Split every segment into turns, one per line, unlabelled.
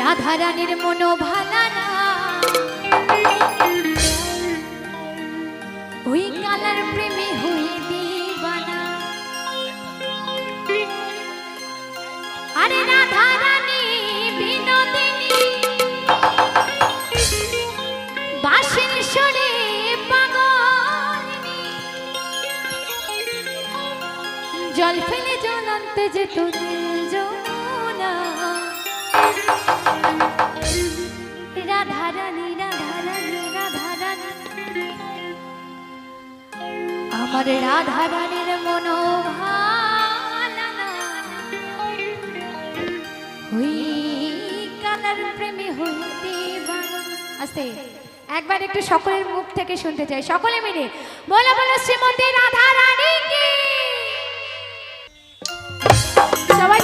রাধা রানীর মনো ভালা না। ওই কালার প্রেমে হয়ে দিবানা। আরে রাধা রানী বিনোদিনী বাসের সরে জল ফেলে জল আনতে যেত আমার রাধা রানীর কালার প্রেমে হইতে আস্তে, একবার একটু সকলের মুখ থেকে শুনতে চাই। সকলে মিলে বলো বলো, শ্রীমতী রাধা রানী কি সবাই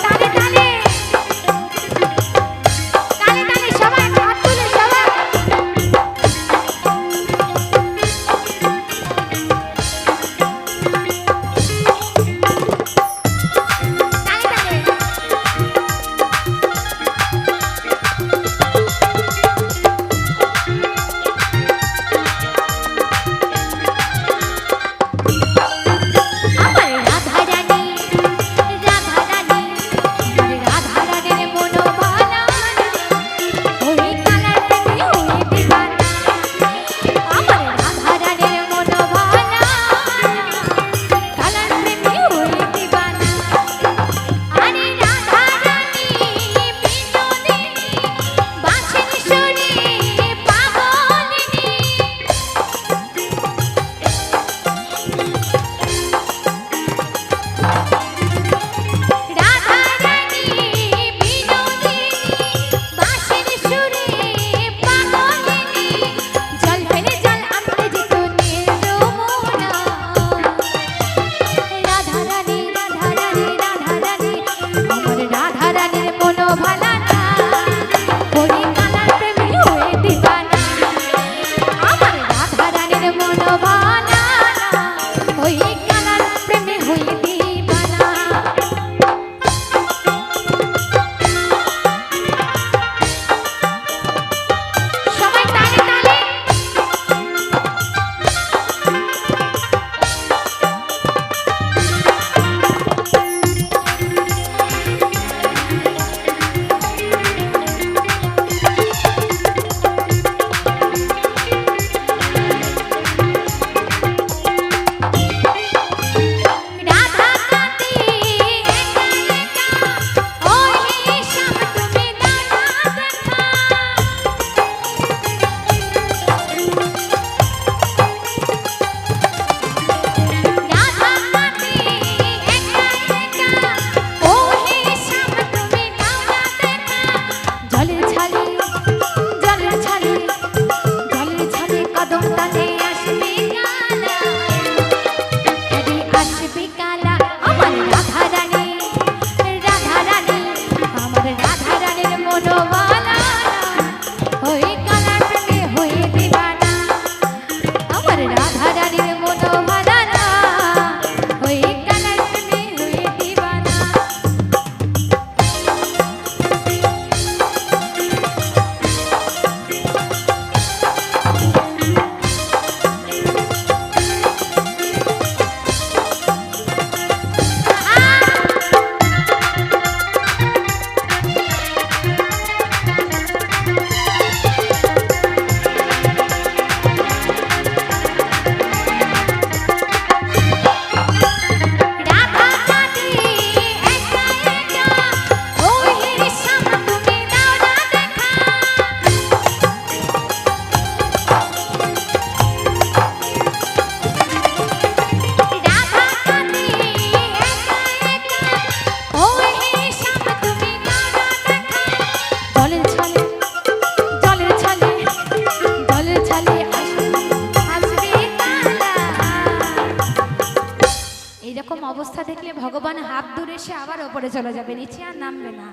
ভগবান হাফ দূর এসে আবার ওপরে চলে যাবে, নিচে আর নামবে না।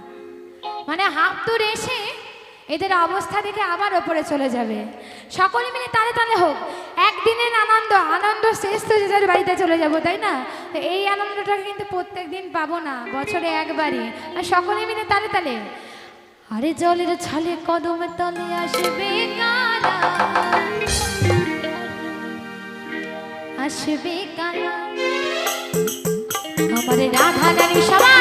মানে হাফ দূর এসে এদের অবস্থা দেখে আবার ওপরে চলে যাবে। সকলে মিলে তালে তালে হোক, একদিনের আনন্দ আনন্দ শেষ তো যে যার বাড়িতে চলে যাব, তাই না? তো এই আনন্দটা কিন্তু প্রত্যেক দিন পাবো না, বছরে একবারই। আর সকলে মিলে তালে তালে। আরে জলের ছলে কদম তলে আসবে কালা। আসবে কালা। আমার রাধা রানী সবাই।